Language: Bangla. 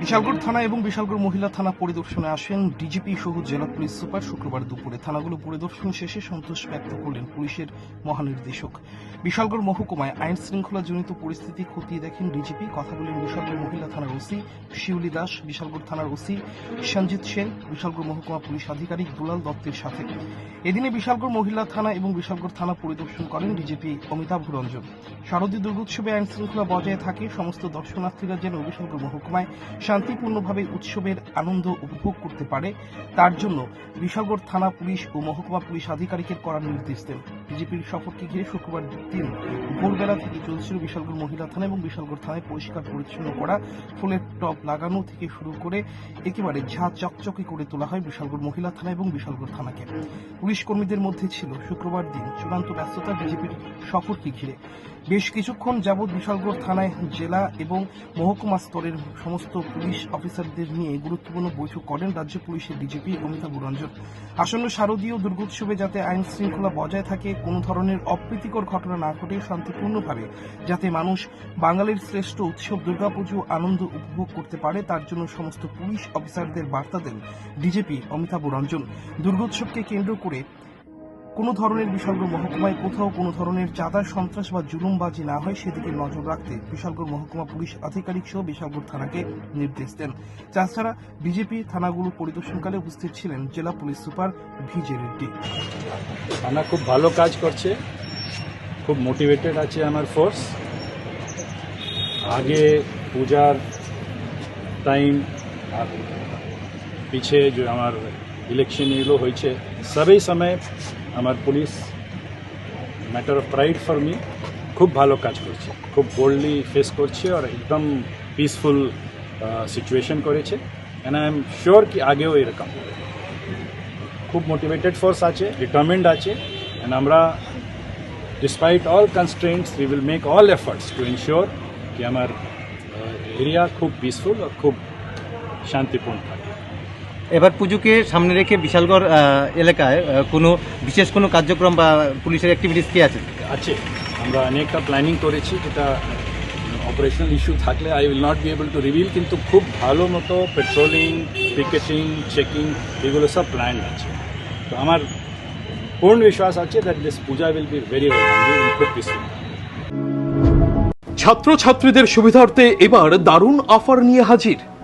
বিশালগড় থানা এবং বিশালগড় মহিলা থানা পরিদর্শনে আসেন ডিজিপি সহ জেলা পুলিশ সুপার শুক্রবার দুপুরে। থানাগুলো পরিদর্শন শেষে সন্তোষ ব্যক্ত করলেন পুলিশের মহানির্দেশক। বিশালগড় মহকুমায় আইন শৃঙ্খলাজনিত পরিস্থিতি খতিয়ে দেখেন ডিজিপি। কথা বলেন বিশালগড় মহিলা থানার ওসি শিউলি দাস, বিশালগড় থানার ওসি সঞ্জিত সেন, বিশালগড় মহকুমা পুলিশ আধিকারিক দুলাল দত্তের সাথে। এদিনে বিশালগড় মহিলা থানা এবং বিশালগড় থানা পরিদর্শন করেন ডিজিপি অমিতাভ রঞ্জন। শারদীয় দুর্গোৎসবে আইন শৃঙ্খলা বজায় থাকে, সমস্ত দর্শনার্থীরা যেন বিশালগড় মহকুমায় শান্তিপূর্ণভাবে উৎসবের আনন্দ উপভোগ করতে পারে, তার জন্য বিশালগড় থানা পুলিশ ও মহকুমা পুলিশ আধিকারিকের করার নির্দেশ দেন। বিজেপির সফরকে ঘিরে শুক্রবার দিন ভোরবেলা থেকে চলছিল বিশালগড় মহিলা থানা এবং বিশালগড় থানায় পরিষ্কার পরিচ্ছন্ন করা, ফুলের টপ লাগানো থেকে শুরু করে একেবারে ঝা চকচকে করে তোলা হয় বিশালগড় মহিলা থানা এবং বিশালগড় থানাকে। পুলিশ কর্মীদের মধ্যে ছিল শুক্রবার দিন চূড়ান্ত ব্যস্ততা বিজেপির সফরকে ঘিরে। বেশ কিছুক্ষণ যাবৎ বিশালগড় থানায় জেলা এবং মহকুমা স্তরের সমস্ত পুলিশ অফিসারদের নিয়ে গুরুত্বপূর্ণ বৈঠক করেন রাজ্য পুলিশের ডিজিপি অমিতাভ রঞ্জন। আসন্ন শারদীয় দুর্গোৎসবে যাতে আইন শৃঙ্খলা বজায় থাকে, কোনো ধরনের অপ্রীতিকর ঘটনা না ঘটে শান্তিপূর্ণভাবে, যাতে মানুষ বাঙালির শ্রেষ্ঠ উৎসব দুর্গাপুজো আনন্দ উপভোগ করতে পারে, তার জন্য সমস্ত পুলিশ অফিসারদের বার্তা দেন ডিজিপি অমিতাভ রঞ্জন। দুর্গোৎসবকে কেন্দ্র করে কোনো ধরনের বিশালগড় মহকুমায় কোথাও কোনো ধরনের চাঁদার সন্ত্রাস বা জুলুমবাজি না হয়, সেদিকে নজর রাখতে বিশালগড় মহকুমা পুলিশ আধিকারিক সহ বিশালগড় থানাকে নির্দেশ দেন। তাছাড়া বিজেপি থানাগুলো পরিদর্শনকালে উপস্থিত ছিলেন জেলা পুলিশ সুপার ভিজে রেড্ডি। থানা খুব ভালো কাজ করছে, খুব মোটিভেটেড আছে আমার ফোর্স আগে পূজার টাইম আর পিছে যে আমার ইলেকশন এগুলো হয়েছে, সবই সময় আমার police matter of pride for me খুব ভালো কাজ করছে। খুব বোল্ডলি ফেস করছে আর একদম পিসফুল সিচুয়েশন করেছে। অ্যান্ড আই এম শিওর কি আগেও এরকম। হবে। খুব মোটিভেটেড ফোর্স আছে ডিটারমেন্ড আছে। অ্যান্ড আমরা despite all constraints we will make all efforts to ensure কি আমার এরিয়া খুব পিসফুল আর খুব শান্তিপূর্ণ থাকে। এবার পুজোকে সামনে রেখে বিশালগড় এলাকায় কোনো বিশেষ কোনো কার্যক্রম বা পুলিশের অ্যাক্টিভিটিস কি আছে? আছে। আমরা অনেকটা প্ল্যানিং করেছি যেটা অপারেশনাল ইস্যু থাকলে I will not be able to reveal কিন্তু খুব ভালো মতো পেট্রোলিং পিকেটিং চেকিং এগুলো সব প্ল্যান আছে। তো আমার পূর্ণ বিশ্বাস আছে that this puja will be very well খুব পিসফুল ছাত্রছাত্রীদের সুবিধার্থে এবার দারুণ অফার নিয়ে হাজির।